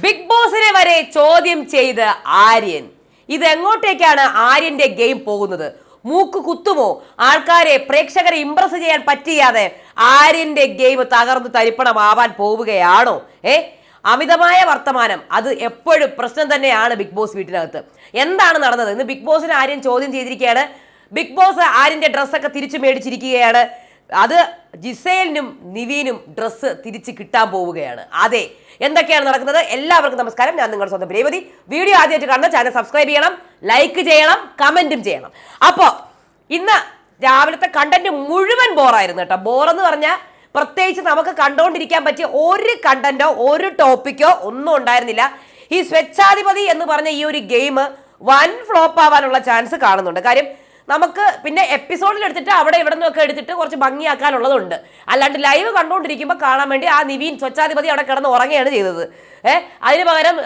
Big ബോസിനെ വരെ ചോദ്യം ചെയ്ത് ആര്യൻ. ഇത് എങ്ങോട്ടേക്കാണ് ആര്യന്റെ ഗെയിം പോകുന്നത്? മൂക്ക് കുത്തുമോ? ആൾക്കാരെ പ്രേക്ഷകരെ ഇംപ്രസ് ചെയ്യാൻ പറ്റിയാതെ ആര്യന്റെ ഗെയിം തകർന്ന് തരിപ്പണമാവാൻ പോവുകയാണോ? ഏ? അമിതമായ വർത്തമാനം. അത് എപ്പോഴും പ്രശ്നം തന്നെയാണ് ബിഗ് ബോസ് വീട്ടിനകത്ത്. എന്താണ് നടന്നത്? ഇന്ന് ബിഗ് ബോസിന് ആര്യൻ ചോദ്യം ചെയ്തിരിക്കുകയാണ്. ബിഗ് ബോസ് ആര്യന്റെ ഡ്രസ്സൊക്കെ തിരിച്ചു മേടിച്ചിരിക്കുകയാണ്. അത് ജിസേലിനും നിവീനും ഡ്രസ്സ് തിരിച്ച് കിട്ടാൻ പോവുകയാണ്. അതെ എന്തൊക്കെയാണ് നടക്കുന്നത്? എല്ലാവർക്കും നമസ്കാരം. ഞാൻ നിങ്ങളുടെ സ്വന്തം പ്രേമതി വീഡിയോ ആദ്യമായിട്ട് കാണുന്ന ചാനൽ സബ്സ്ക്രൈബ് ചെയ്യണം ലൈക്ക് ചെയ്യണം കമന്റും ചെയ്യണം. അപ്പോൾ ഇന്ന് രാവിലത്തെ കണ്ടന്റ് മുഴുവൻ ബോറായിരുന്നു കേട്ടോ. ബോറെന്ന് പറഞ്ഞാൽ പ്രത്യേകിച്ച് നമുക്ക് കണ്ടുകൊണ്ടിരിക്കാൻ പറ്റിയ ഒരു കണ്ടന്റോ ഒരു ടോപ്പിക്കോ ഒന്നും ഉണ്ടായിരുന്നില്ല. ഈ സ്വച്ഛാധിപതി എന്ന് പറഞ്ഞ ഈ ഒരു ഗെയിം വൻ ഫ്ലോപ്പ് ആവാനുള്ള ചാൻസ് കാണുന്നുണ്ട്. കാര്യം നമുക്ക് പിന്നെ എപ്പിസോഡിൽ എടുത്തിട്ട് അവിടെ ഇവിടെ നിന്നൊക്കെ എടുത്തിട്ട് കുറച്ച് ഭംഗിയാക്കാനുള്ളതുണ്ട്. അല്ലാണ്ട് ലൈവ് കണ്ടുകൊണ്ടിരിക്കുമ്പോൾ കാണാൻ വേണ്ടി ആ നിവീൻ സ്വച്ഛാധിപതി അവിടെ കിടന്ന് ഉറങ്ങുകയാണ് ചെയ്തത്. ഏഹ് അതിന് പകരം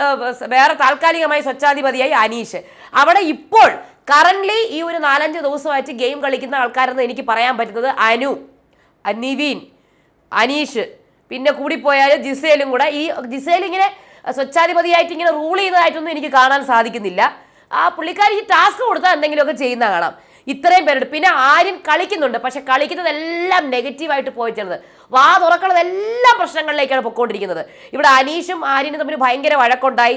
വേറെ താൽക്കാലികമായി സ്വച്ഛാധിപതിയായി അനീഷ്. അവിടെ ഇപ്പോൾ കറന്റ്ലി ഈ ഒരു നാലഞ്ച് ദിവസമായിട്ട് ഗെയിം കളിക്കുന്ന ആൾക്കാരെന്ന് എനിക്ക് പറയാൻ പറ്റുന്നത് അനു നിവീൻ അനീഷ് പിന്നെ കൂടിപ്പോയാൽ ജിസേലും കൂടെ. ഈ ജിസേൽ ഇങ്ങനെ സ്വച്ഛാധിപതിയായിട്ട് ഇങ്ങനെ റൂൾ ചെയ്തതായിട്ടൊന്നും എനിക്ക് കാണാൻ സാധിക്കുന്നില്ല. ആ പുള്ളിക്കാരി ഈ ടാസ്ക് കൊടുത്താൽ എന്തെങ്കിലുമൊക്കെ ചെയ്യുന്ന കാണാം. ഇത്രയും പേരുണ്ട്. പിന്നെ ആരും കളിക്കുന്നുണ്ട്. പക്ഷെ കളിക്കുന്നതെല്ലാം നെഗറ്റീവായിട്ട് പോയി ചേർന്നത് വാ തുറക്കുന്നത് എല്ലാ പ്രശ്നങ്ങളിലേക്കാണ് പൊക്കോണ്ടിരിക്കുന്നത് ഇവിടെ അനീഷും ആര്യനും തമ്മിൽ ഭയങ്കര വഴക്കുണ്ടായി.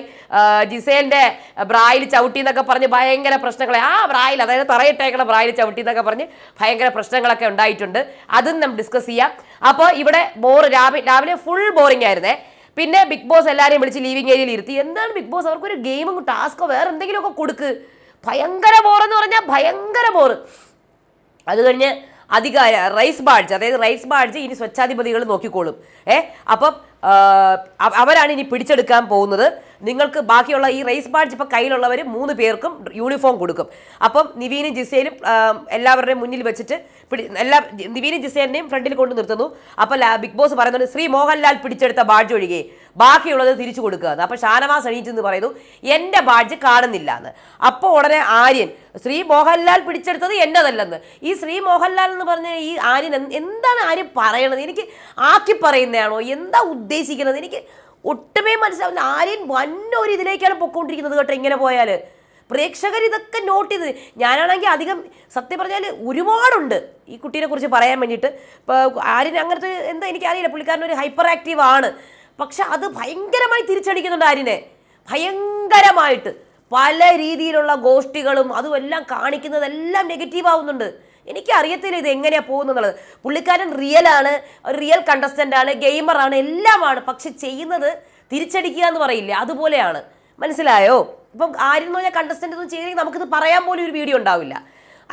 ജിസേലിന്റെ ബ്രായിൽ ചവിട്ടി എന്നൊക്കെ പറഞ്ഞ് ഭയങ്കര പ്രശ്നങ്ങളെ ആ ബ്രായിൽ അതായത് തറയിട്ടേക്കണ ബ്രായിൽ ചവിട്ടി എന്നൊക്കെ പറഞ്ഞ് ഭയങ്കര പ്രശ്നങ്ങളൊക്കെ ഉണ്ടായിട്ടുണ്ട്. അതും നമുക്ക് ഡിസ്കസ് ചെയ്യാം. അപ്പോൾ ഇവിടെ ബോർ രാവിലെ രാവിലെ ഫുൾ ബോറിംഗ് ആയിരുന്നേ. പിന്നെ ബിഗ് ബോസ് എല്ലാവരെയും വിളിച്ച് ലീവിംഗ് ഏരിയയിൽ ഇരുത്തി. എന്താണ് ബിഗ് ബോസ്? അവർക്കൊരു ഗെയിമും ടാസ്കോ വേറെ എന്തെങ്കിലുമൊക്കെ കൊടുക്ക്. ഭയങ്കര ബോറെന്ന് പറഞ്ഞാൽ ഭയങ്കര ബോറ് അത് കഴിഞ്ഞ് അധികാര റൈസ് ബാഡ്ജ് അതായത് റൈസ് ബാഡ്ജ് ഇനി സ്വച്ഛാധിപതികൾ നോക്കിക്കോളും. ഏ? അപ്പം അവരാണ് ഇനി പിടിച്ചെടുക്കാൻ പോകുന്നത്. നിങ്ങൾക്ക് ബാക്കിയുള്ള ഈ റേസ് ബാഡ്ജ് ഇപ്പോൾ കയ്യിലുള്ളവർ മൂന്ന് പേർക്കും യൂണിഫോം കൊടുക്കും. അപ്പം നിവീനും ജിസേലും എല്ലാവരുടെയും മുന്നിൽ വെച്ചിട്ട് പിടി എല്ലാ നിവീനും ജിസേലിനെയും ഫ്രണ്ടിൽ കൊണ്ട് നിർത്തുന്നു. അപ്പോൾ ബിഗ് ബോസ് പറയുന്നുണ്ട് ശ്രീ മോഹൻലാൽ പിടിച്ചെടുത്ത ബാഡ്ജ് ഒഴികെ ബാക്കിയുള്ളത് തിരിച്ചു കൊടുക്കുക എന്ന്. അപ്പോൾ ഷാനവാസ് എണീറ്റെന്ന് പറയുന്നു എന്റെ ബാഡ്ജ് കാണുന്നില്ല എന്ന്. അപ്പോൾ ഉടനെ ആര്യൻ ശ്രീ മോഹൻലാൽ പിടിച്ചെടുത്തത് എന്നതല്ലെന്ന്. ഈ ശ്രീ മോഹൻലാൽ എന്ന് പറഞ്ഞ ഈ ആര്യൻ എന്താണ് ആര്യൻ പറയണത്? എനിക്ക് ആക്കി പറയുന്നതാണോ? എന്താ ഉദ്ദേശിക്കുന്നത്? എനിക്ക് ഒട്ടുമേ മനസ്സിലാവില്ല ആര്യൻ വന്നൊരു ഇതിലേക്കാണ് പൊക്കോണ്ടിരിക്കുന്നത് കേട്ടോ ഇങ്ങനെ പോയാൽ പ്രേക്ഷകർ ഇതൊക്കെ നോട്ട് ചെയ്ത് ഞാനാണെങ്കിൽ അധികം സത്യം പറഞ്ഞാൽ ഒരുപാടുണ്ട് ഈ കുട്ടീനെ കുറിച്ച് പറയാൻ വേണ്ടിയിട്ട്. ഇപ്പോൾ ആര്യൻ അങ്ങനത്തെ എന്താ എനിക്കറിയില്ല പുള്ളിക്കാരൻ ഒരു ഹൈപ്പർ ആക്റ്റീവ് ആണ്. പക്ഷെ അത് ഭയങ്കരമായി തിരിച്ചടിക്കുന്നുണ്ട് ആരിനെ ഭയങ്കരമായിട്ട്. പല രീതിയിലുള്ള ഗോഷ്ടികളും അതുമെല്ലാം കാണിക്കുന്നതെല്ലാം നെഗറ്റീവ് ആവുന്നുണ്ട്. എനിക്ക് അറിയത്തില്ല ഇത് എങ്ങനെയാണ് പോകുന്നുള്ളത്. പുള്ളിക്കാരൻ റിയൽ ആണ് ഒരു റിയൽ കണ്ടസ്റ്റന്റ് ആണ് ഗെയിമറാണ് എല്ലാമാണ്. പക്ഷെ ചെയ്യുന്നത് തിരിച്ചടിക്കുക എന്ന് പറയില്ല അതുപോലെയാണ്. മനസ്സിലായോ? ഇപ്പം ആരും പറഞ്ഞാൽ കണ്ടസ്റ്റന്റ് ഒന്നും ചെയ്തെങ്കിൽ നമുക്കിത് പറയാൻ പോലും ഒരു വീഡിയോ ഉണ്ടാവില്ല.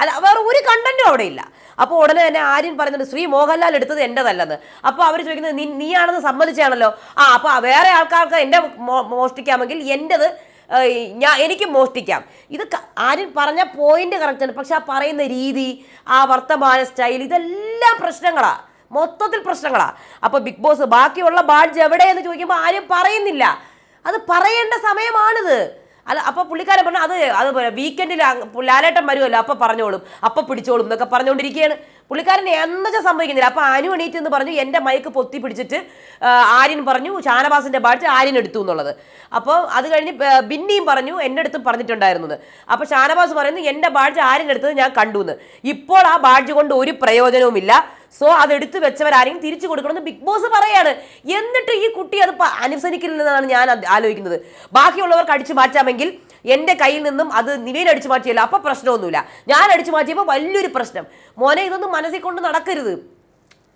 അല്ല വേറെ ഒരു കണ്ടന്റും അവിടെ ഇല്ല. അപ്പോൾ ഉടനെ തന്നെ ആര്യൻ പറയുന്നുണ്ട് ശ്രീ മോഹൻലാൽ എടുത്തത് എന്റെതല്ലെന്ന് അപ്പോൾ അവർ ചോദിക്കുന്നത് നീ നീയാണെന്ന് സമ്മതിച്ചാണല്ലോ? ആ അപ്പോൾ വേറെ ആൾക്കാർക്ക് എന്റെ മോഷ്ടിക്കാമെങ്കിൽ എന്റെത് ഞാൻ എനിക്ക് മോഷ്ടിക്കാം. ഇത് ആരും പറഞ്ഞ പോയിന്റ് കറക്റ്റാണ് പക്ഷെ ആ പറയുന്ന രീതി ആ വർത്തമാന സ്റ്റൈൽ ഇതെല്ലാം പ്രശ്നങ്ങളാണ് മൊത്തത്തിൽ പ്രശ്നങ്ങളാണ് അപ്പോൾ ബിഗ് ബോസ് ബാക്കിയുള്ള ബാഡ്ജ് എവിടെയെന്ന് ചോദിക്കുമ്പോൾ ആരും പറയുന്നില്ല. അത് പറയേണ്ട സമയമാണിത്. അല്ല അപ്പൊ പുള്ളിക്കാരൻ പറഞ്ഞു അത് അത് വീക്കെൻഡിൽ ലാലേട്ടൻ വരുമല്ലോ അപ്പൊ പറഞ്ഞോളും അപ്പൊ പിടിച്ചോളും എന്നൊക്കെ പറഞ്ഞുകൊണ്ടിരിക്കുകയാണ് പുള്ളിക്കാരൻ എന്നുവെച്ചാൽ സംഭവിക്കുന്നില്ല. അപ്പോൾ അനു എണീറ്റ് എന്ന് പറഞ്ഞു എന്റെ മൈക്ക് പൊത്തി പിടിച്ചിട്ട് ആര്യൻ പറഞ്ഞു ഷാനവാസിന്റെ പാട്ട് ആര്യൻ എടുത്തു എന്നുള്ളത്. അപ്പോൾ അത് കഴിഞ്ഞ് ബിന്നിയും പറഞ്ഞു എന്റെ അടുത്തും പറഞ്ഞിട്ടുണ്ടായിരുന്നു എന്ന്. അപ്പോൾ ഷാനവാസ് പറയുന്നു എന്റെ ബാഡ്ജ് ആര്യൻ എടുത്തത് ഞാൻ കണ്ടു എന്ന് ഇപ്പോൾ ആ ബാഡ്ജ് കൊണ്ട് ഒരു പ്രയോജനവുമില്ല. സോ അത് എടുത്തു വെച്ചവരാരെയും തിരിച്ചു കൊടുക്കണമെന്ന് ബിഗ് ബോസ് പറയാണ്. എന്നിട്ട് ഈ കുട്ടി അത് അനുസരിക്കില്ലെന്നാണ് ഞാൻ ആലോചിക്കുന്നത്. ബാക്കിയുള്ളവർക്ക് അടിച്ചു മാറ്റാമെങ്കിൽ എന്റെ കയ്യിൽ നിന്നും അത് നിലയിൽ അടിച്ചു മാറ്റിയല്ല. അപ്പം പ്രശ്നമൊന്നുമില്ല. ഞാൻ അടിച്ചു മാറ്റിയപ്പോൾ വലിയൊരു പ്രശ്നം. മോനെ ഇതൊന്നും മനസ്സിൽ കൊണ്ട് നടക്കരുത്.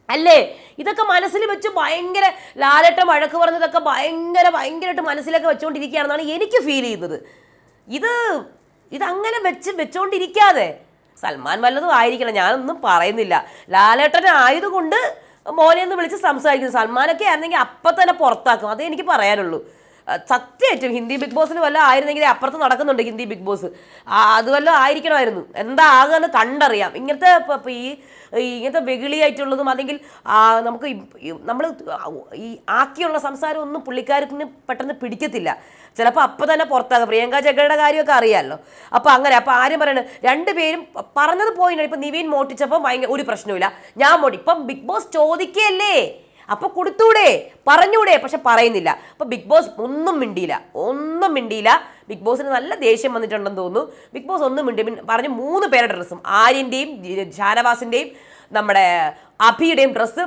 അല്ലേ? ഇതൊക്കെ മനസ്സിൽ വെച്ച് ഭയങ്കര ലാലട്ട വഴക്ക് പറഞ്ഞതൊക്കെ ഭയങ്കര ഭയങ്കരമായിട്ട് മനസ്സിലൊക്കെ വെച്ചുകൊണ്ടിരിക്കുകയാണെന്നാണ് എനിക്ക് ഫീൽ ചെയ്യുന്നത്. ഇത് ഇതങ്ങനെ വെച്ച് വെച്ചുകൊണ്ടിരിക്കാതെ സൽമാൻ വല്ലതും ആയിരിക്കണം. ഞാനൊന്നും പറയുന്നില്ല. ലാലേട്ടൻ ആയതുകൊണ്ട് മോനെ ഒന്ന് വിളിച്ച് സംസാരിക്കുന്നു. സൽമാനൊക്കെ ആയിരുന്നെങ്കിൽ അപ്പം തന്നെ പുറത്താക്കും. അതേ എനിക്ക് പറയാനുള്ളൂ. സത്യമായിട്ടും ഹിന്ദി ബിഗ് ബോസിന് വല്ല ആയിരുന്നെങ്കിൽ അപ്പുറത്ത് നടക്കുന്നുണ്ട് ഹിന്ദി ബിഗ് ബോസ്. അത് വല്ല ആയിരിക്കണമായിരുന്നു. എന്താ ആകുമെന്ന് കണ്ടറിയാം. ഇങ്ങനത്തെ ഈ ഇങ്ങനത്തെ വെകിളിയായിട്ടുള്ളതും അല്ലെങ്കിൽ നമുക്ക് നമ്മൾ ഈ ആക്കിയുള്ള സംസാരം ഒന്നും പുള്ളിക്കാരത്തിന് പെട്ടെന്ന് പിടിക്കത്തില്ല. ചിലപ്പോൾ അപ്പം തന്നെ പുറത്താകും. പ്രിയങ്ക ജഗയുടെ കാര്യമൊക്കെ അറിയാമല്ലോ അപ്പോൾ അങ്ങനെ അപ്പോൾ ആരും പറയണത് രണ്ടുപേരും പേരും പറഞ്ഞത് പോയിട്ടുണ്ട് ഇപ്പം നിവീൻ മോട്ടിച്ചപ്പോൾ ഭയങ്കര ഒരു പ്രശ്നമില്ല ഞാൻ മോട്ടി ഇപ്പം ബിഗ് ബോസ് ചോദിക്കുകയല്ലേ അപ്പൊ കൊടുത്തൂടെ? പറഞ്ഞൂടെ? പക്ഷെ പറയുന്നില്ല. അപ്പൊ ബിഗ് ബോസ് ഒന്നും മിണ്ടിയില്ല. ഒന്നും മിണ്ടിയില്ല. ബിഗ് ബോസിന് നല്ല ദേഷ്യം വന്നിട്ടുണ്ടെന്ന് തോന്നുന്നു. ബിഗ് ബോസ് ഒന്നും മിണ്ടി പറഞ്ഞു മൂന്ന് പേരുടെ ഡ്രസ്സും ആര്യന്റെയും ഷാനവാസിന്റെയും നമ്മുടെ അഭിയുടെയും ഡ്രസ്സ്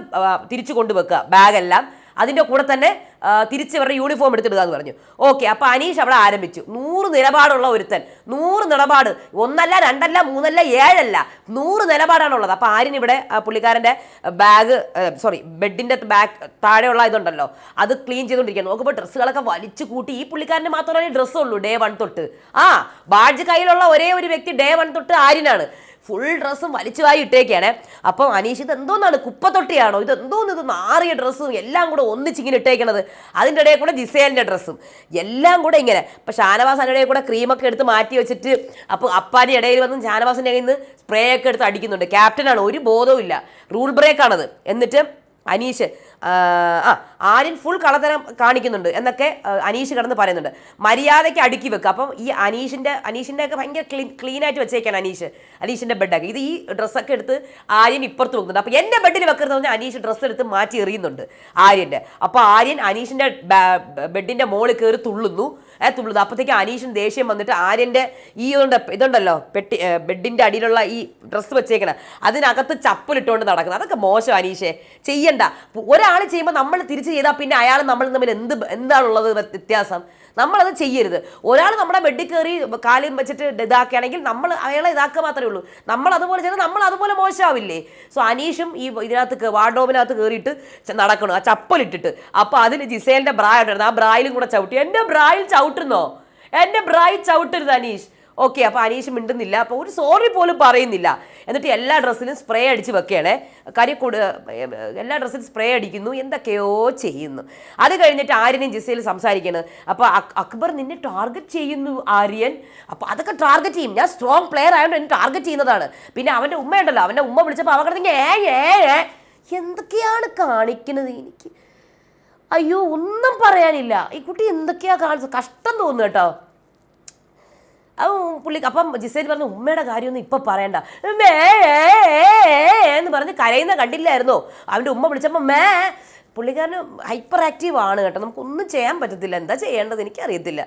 തിരിച്ചു കൊണ്ടുവെക്കുക. ബാഗെല്ലാം. അതിന്റെ കൂടെ തന്നെ തിരിച്ച് ഇവരുടെ യൂണിഫോം എടുത്തിടുക എന്ന് പറഞ്ഞു. ഓക്കെ അപ്പോൾ അനീഷ് അവിടെ ആരംഭിച്ചു. നൂറ് നിലപാടുള്ള ഒരുത്തൻ. നൂറ് നിലപാട്. ഒന്നല്ല രണ്ടല്ല മൂന്നല്ല ഏഴല്ല. നൂറ് നിലപാടാണുള്ളത് അപ്പോൾ ആര്യൻ ഇവിടെ പുള്ളിക്കാരന്റെ ബാഗ് സോറി ബെഡിന്റെ ബാഗ് താഴെയുള്ള ഇതുണ്ടല്ലോ അത് ക്ലീൻ ചെയ്തുകൊണ്ടിരിക്കുകയാണ്. നോക്കുമ്പോൾ ഡ്രസ്സുകളൊക്കെ വലിച്ചു കൂട്ടി. ഈ പുള്ളിക്കാരന് മാത്രമേ ഡ്രസ്സുള്ളൂ ഡേ വൺ തൊട്ട്. ആ ബാഡ്ജ് കയ്യിലുള്ള ഒരേ ഒരു വ്യക്തി ഡേ വൺ തൊട്ട് ആര്യനാണ്. ഫുൾ ഡ്രസ്സും വലിച്ചു വാരി ഇട്ടേക്കാണ്. അപ്പം അനീഷ് ഇത് എന്തോന്നാണ് കുപ്പത്തൊട്ടിയാണോ? ഇത് എന്തോന്ന് ഇത് നാറിയ ഡ്രസ്സും എല്ലാം കൂടെ ഒന്നിച്ചിങ്ങനെ ഇട്ടേക്കണത്? അതിന്റെ ഇടയിൽ കൂടെ ജിസേലിന്റെ ഡ്രസ്സും എല്ലാം കൂടെ ഇങ്ങനെ. അപ്പം ഷാനവാസ് അതിന്റെ ഇടയിൽ കൂടെ ക്രീമൊക്കെ എടുത്ത് മാറ്റി വെച്ചിട്ട് അപ്പോൾ അപ്പാന്റെ ഇടയിൽ വന്ന് ഷാനവാസിന്റെ കയ്യിൽ നിന്ന് സ്പ്രേ ഒക്കെ എടുത്ത് അടിക്കുന്നുണ്ട്. ക്യാപ്റ്റനാണ് ഒരു ബോധവും ഇല്ല റൂൾ ബ്രേക്കാണത് എന്നിട്ട് അനീഷ് ആ, ആര്യൻ ഫുൾ കളത്തരം കാണിക്കുന്നുണ്ട് എന്നൊക്കെ അനീഷ് കിടന്ന് പറയുന്നുണ്ട്. മര്യാദയ്ക്ക് അടുക്കി വെക്കുക അപ്പം ഈ അനീഷിന്റെ അനീഷിന്റെ ഒക്കെ ഭയങ്കര ക്ലീൻ ആയിട്ട് വെച്ചേക്കാണ് അനീഷ് അനീഷിന്റെ ബെഡൊക്കെ ഇത് ഈ ഡ്രസ്സൊക്കെ എടുത്ത് ആര്യൻ ഇപ്പുറത്ത് വെക്കുന്നുണ്ട്. അപ്പോൾ എന്റെ ബെഡിൽ വെക്കരുതെന്ന് പറഞ്ഞാൽ അനീഷ് ഡ്രസ്സ് എടുത്ത് മാറ്റി എറിയുന്നുണ്ട് ആര്യന്റെ അപ്പോൾ ആര്യൻ അനീഷിന്റെ ബെഡിന്റെ മുകളിൽ കയറി തുള്ളുന്നു. ഏ തുള്ളുന്നു. അപ്പോഴത്തേക്ക് അനീഷിന് ദേഷ്യം വന്നിട്ട് ആര്യന്റെ ഈ ഇതുണ്ട് ഇതുണ്ടല്ലോ പെട്ടി ബെഡിന്റെ അടിയിലുള്ള ഈ ഡ്രസ്സ് വെച്ചേക്കണം. അതിനകത്ത് ചപ്പലിട്ടുകൊണ്ട് നടക്കുന്നത് അതൊക്കെ മോശം അനീഷേ. ചെയ്യണ്ട. ഒരാൾ ചെയ്യുമ്പോൾ നമ്മൾ തിരിച്ച് ചെയ്താൽ പിന്നെ അയാൾ നമ്മൾ തമ്മിൽ എന്ത് എന്താണുള്ളത് വ്യത്യാസം? നമ്മളത് ചെയ്യരുത്. ഒരാൾ നമ്മുടെ ബെഡിൽ കയറി കാലും വെച്ചിട്ട് ഇതാക്കുകയാണെങ്കിൽ നമ്മൾ അയാളെ ഇതാക്കുക മാത്രമേ ഉള്ളൂ. നമ്മൾ അതുപോലെ ചെയ്താൽ നമ്മൾ അതുപോലെ മോശമാവില്ലേ? സോ അനീഷും ഈ ഇതിനകത്ത് വാർഡോബിനകത്ത് കയറിയിട്ട് നടക്കണം. ആ ചപ്പലിട്ടിട്ട്. അപ്പോൾ അതിൽ ജിസേലിന്റെ ബ്രായ ഉണ്ടായിരുന്നു ആ ബ്രായിലും കൂടെ ചവിട്ടി. എന്റെ ബ്രായിൽ ചവിട്ടുന്നോ? എന്റെ ബ്രായിൽ ചവിട്ടരുത് അനീഷ്. ഓക്കെ അപ്പോൾ അനീഷ് മിണ്ടുന്നില്ല. അപ്പോൾ ഒരു സോറി പോലും പറയുന്നില്ല. എന്നിട്ട് എല്ലാ ഡ്രസ്സിലും സ്പ്രേ അടിച്ച് വെക്കുകയാണേ. കാര്യം കൂട് എല്ലാ ഡ്രസ്സിലും സ്പ്രേ അടിക്കുന്നു. എന്തൊക്കെയോ ചെയ്യുന്നു. അത് കഴിഞ്ഞിട്ട് ആര്യനും ജിസയിൽ സംസാരിക്കുന്നത് അപ്പോൾ അക്ബർ നിന്നെ ടാർഗറ്റ് ചെയ്യുന്നു ആര്യൻ. അപ്പോൾ അതൊക്കെ ടാർഗറ്റ് ചെയ്യും. ഞാൻ സ്ട്രോങ് പ്ലെയർ ആയതുകൊണ്ട് എന്നെ ടാർഗറ്റ് ചെയ്യുന്നതാണ്. പിന്നെ അവന്റെ ഉമ്മയുണ്ടല്ലോ അവന്റെ ഉമ്മ വിളിച്ചപ്പോൾ അവൻ കിടന്നെങ്കിൽ ഏ ഏ. എന്തൊക്കെയാണ് കാണിക്കുന്നത് എനിക്ക്? അയ്യോ ഒന്നും പറയാനില്ല. ഈ കുട്ടി എന്തൊക്കെയാ കാണിച്ചത്? കഷ്ടം തോന്നുന്നു കേട്ടോ. അപ്പം പുള്ളി അപ്പം ജിസേൽ പറഞ്ഞു ഉമ്മയുടെ കാര്യമൊന്നും ഇപ്പം പറയണ്ട. മേ എന്ന് പറഞ്ഞ് കരയുന്ന കണ്ടില്ലായിരുന്നോ? അവന്റെ ഉമ്മ വിളിച്ചപ്പോൾ മേ പുള്ളിക്കാരന് ഹൈപ്പർ ആക്റ്റീവ് ആണ് കേട്ടോ. നമുക്കൊന്നും ചെയ്യാൻ പറ്റത്തില്ല. എന്താ ചെയ്യേണ്ടത്? എനിക്കറിയത്തില്ല.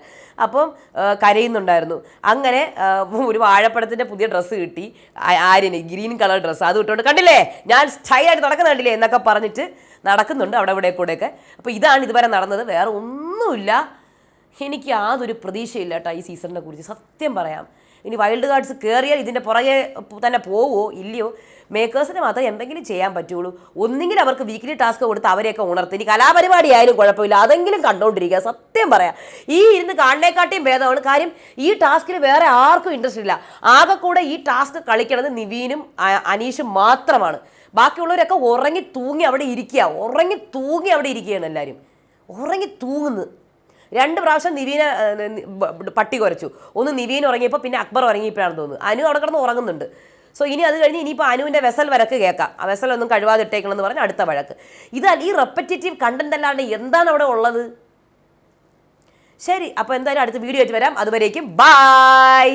അപ്പം കരയുന്നുണ്ടായിരുന്നു. അങ്ങനെ ഒരു വാഴപ്പഴത്തിന്റെ പുതിയ ഡ്രസ്സ് കിട്ടി. ആര്യന് ഗ്രീൻ കളർ ഡ്രസ്സ് അത് ഇട്ടുകൊണ്ട് കണ്ടില്ലേ? ഞാൻ സ്റ്റൈലായിട്ട് നടക്കുന്ന കണ്ടില്ലേ? എന്നൊക്കെ പറഞ്ഞിട്ട് നടക്കുന്നുണ്ട് അവിടെ ഇവിടെ കൂടെയൊക്കെ. അപ്പോൾ ഇതാണ് ഇതുവരെ നടന്നത്. വേറെ ഒന്നുമില്ല. എനിക്ക് യാതൊരു പ്രതീക്ഷയില്ല കേട്ടോ ഈ സീസണിനെ കുറിച്ച്. സത്യം പറയാം. ഇനി വൈൽഡ് കാർഡ്സ് കയറിയാൽ ഇതിന്റെ പുറകെ തന്നെ പോവോ? ഇല്ലയോ? മേക്കേഴ്സിന് മാത്രം എന്തെങ്കിലും ചെയ്യാൻ പറ്റുള്ളൂ. ഒന്നെങ്കിലും അവർക്ക് വീക്കിലി ടാസ്ക് കൊടുത്ത് അവരെയൊക്കെ ഉണർത്തി. ഇനി കലാപരിപാടി ആയാലും കുഴപ്പമില്ല. അതെങ്കിലും കണ്ടുകൊണ്ടിരിക്കുക സത്യം പറയാം. ഈ ഇരുന്ന് കാണുന്നേക്കാട്ടിയും ഭേദമാണ്. കാര്യം ഈ ടാസ്കിൽ വേറെ ആർക്കും ഇൻട്രസ്റ്റ് ഇല്ല. ആകെ കൂടെ ഈ ടാസ്ക് കളിക്കണത് നിവീനും അനീഷും മാത്രമാണ്. ബാക്കിയുള്ളവരൊക്കെ ഉറങ്ങി തൂങ്ങി അവിടെ ഇരിക്കുക. ഉറങ്ങി തൂങ്ങി അവിടെ ഇരിക്കുകയാണ് എല്ലാവരും. ഉറങ്ങി തൂങ്ങുന്നു രണ്ട് പ്രാവശ്യം നിവീന പട്ടി കുറച്ചു ഒന്ന് നിവീൻ ഉറങ്ങിയപ്പോൾ പിന്നെ അക്ബർ ഉറങ്ങിയപ്പോഴാണ് തോന്നുന്നു. അനു അവിടെ കിടന്ന് ഉറങ്ങുന്നുണ്ട്. സോ ഇനി അത് കഴിഞ്ഞ് ഇനിയിപ്പോൾ അനുവിന്റെ വെസൽ വരക്ക് കേൾക്കാം. ആ വെസൽ ഒന്നും കഴിവാതെ എന്ന് പറഞ്ഞ് അടുത്ത വഴക്ക്. ഇത് ഈ റെപ്പറ്റേറ്റീവ് കണ്ടന്റ് അല്ലാണ്ട് എന്താണ് അവിടെ ഉള്ളത്? ശരി അപ്പോൾ എന്തായാലും അടുത്ത വീഡിയോ ആയിട്ട് വരാം. അതുവരേക്കും ബായ്